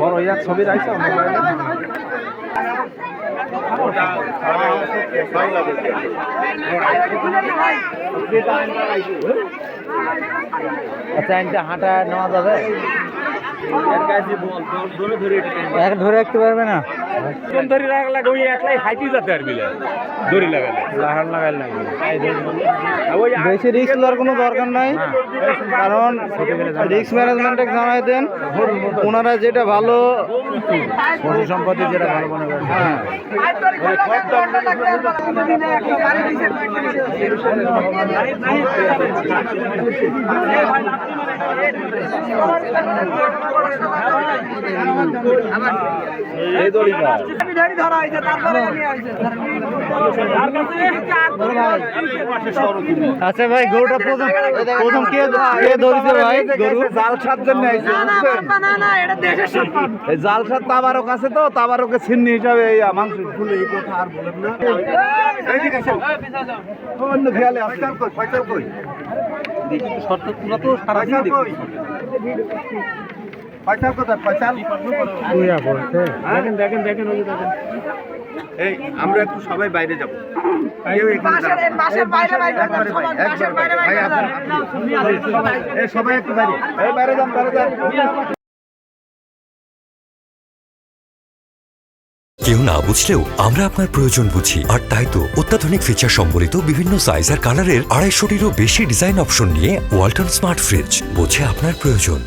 বড় ইয়ার ছবি রাখছে? আচ্ছা এটা হাঁটা নেওয়া যাবে? এক ধরে রাখতে পারবে না? কোন ধরে রাখলা ওই একলাই হাইটি যেতে আর বিলে? দড়ি লাগালে। লাহার লাগাই ওই বেশি রিস্ক নেওয়ার কোনো দরকার নাই। কারণ রিস্ক ম্যানেজমেন্টে জানাই দেন ওনারা যেটা ভালো পশু সম্পত্তি যেটা ভালো মনে করেন। হ্যাঁ। এই দড়িটা। আচ্ছা ভাই গরুটা প্রথম প্রথম কে কে ধরেছে ভাই? গরু? জাল সার জন্য আইছে এই জাল সার তাবারক আছে তো তাবারকের ছিন্নি হিসাবে এই মাংস ফুলে এই কথা আর বলেন না। অন্য খেয়ালে কই? দেখি শর্ত তুলা তো সারা দিন দেখি। কোথায়? বলছে। দেখেন দেখেন দেখেন ওই দেখেন। এই আমরা একটু সবাই বাইরে যাব। কেউ এখানে সবাই একটু বাইরে। এই বাইরে যান বাইরে যান। কেউ না বুঝলেও আমরা আপনার প্রয়োজন বুঝি। আর তাই তো অত্যাধুনিক ফিচার সম্বলিত বিভিন্ন সাইজ আর কালারের আড়াইশোটিরও বেশি ডিজাইন অপশন নিয়ে ওয়ালটন স্মার্ট ফ্রিজ বোঝে আপনার প্রয়োজন।